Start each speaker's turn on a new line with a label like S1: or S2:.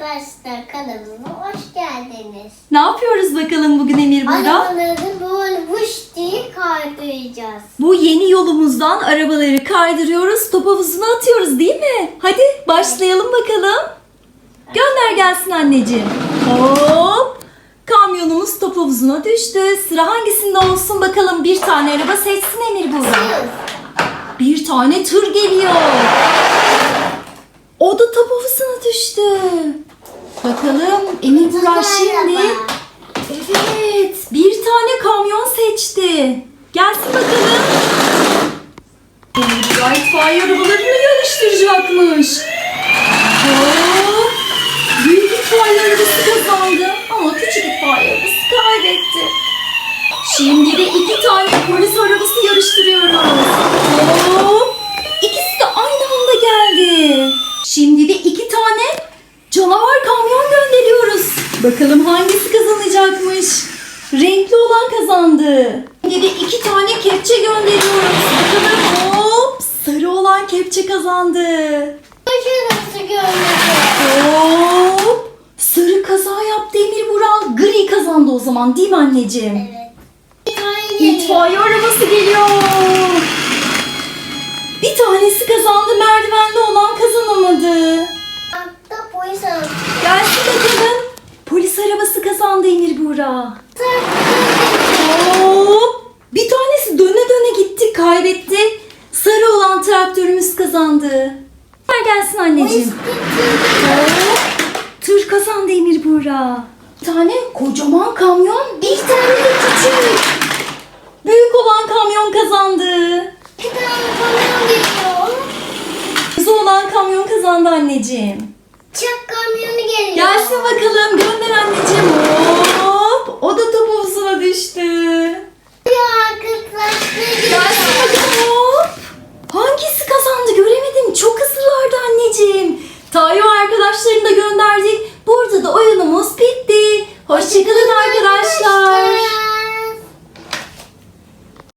S1: arkadaşlar kanalımıza hoş geldiniz.
S2: Ne yapıyoruz bakalım bugün Emir burada?
S1: Arabaları böyle vuş diye kaydıracağız.
S2: Bu yeni yolumuzdan arabaları kaydırıyoruz, top havuzuna atıyoruz değil mi? Hadi başlayalım bakalım. Gönder gelsin anneciğim. Hop! Kamyonumuz top havuzuna düştü. Sıra hangisinde olsun bakalım. Bir tane araba seçsin Emir burada. Bir tane tır geliyor. O da top havuzuna düştü. Bakalım Emir Burak şimdi... Evet, bir tane kamyon seçti. Gelsin bakalım. Emir Burak itfaiye arabalarını yarıştıracakmış. Büyük itfaiye arabası kazandı ama küçük itfaiye arabası kaybetti. Şimdi de iki tane polis arabası yarıştırıyoruz. Hop! İkisi de aynı anda geldi. Şimdi de iki tane canavar kamyon gönderiyoruz. Bakalım hangisi kazanacakmış. Renkli olan kazandı. Şimdi de iki tane kepçe gönderiyoruz. Bakalım hop sarı olan kepçe kazandı.
S1: Başarısı görmedi.
S2: Hop sarı kaza yaptı Emir Bural. Gri kazandı o zaman değil mi anneciğim?
S1: Evet.
S2: İtfaiye arabası geliyor. Bir tanesi kazandı, merdivenli olan kazanamadı.
S1: Altta polis arabası.
S2: Gelsin bakalım. Polis arabası kazandı
S1: Traktör
S2: Hop! Bir tanesi döne döne gitti, kaybetti. Sarı olan traktörümüz kazandı. Ver gelsin anneciğim. Hop! Tır kazandı Emir Buğra. Bir tane kocaman kamyon, bir tane de küçük. Büyük olan kamyon kazandı.
S1: İki tane kamyon geliyor.
S2: Kızı olan kamyon kazandı anneciğim.
S1: Çak kamyonu geliyor.
S2: Gelsin bakalım gönder anneciğim işte.
S1: Ya
S2: kızlaştı. Hangisi kazandı göremedim. Çok hızlılardı anneciğim. Tayo arkadaşlarını da gönderdik. Burada da oyunumuz bitti. Hoşçakalın arkadaşlar.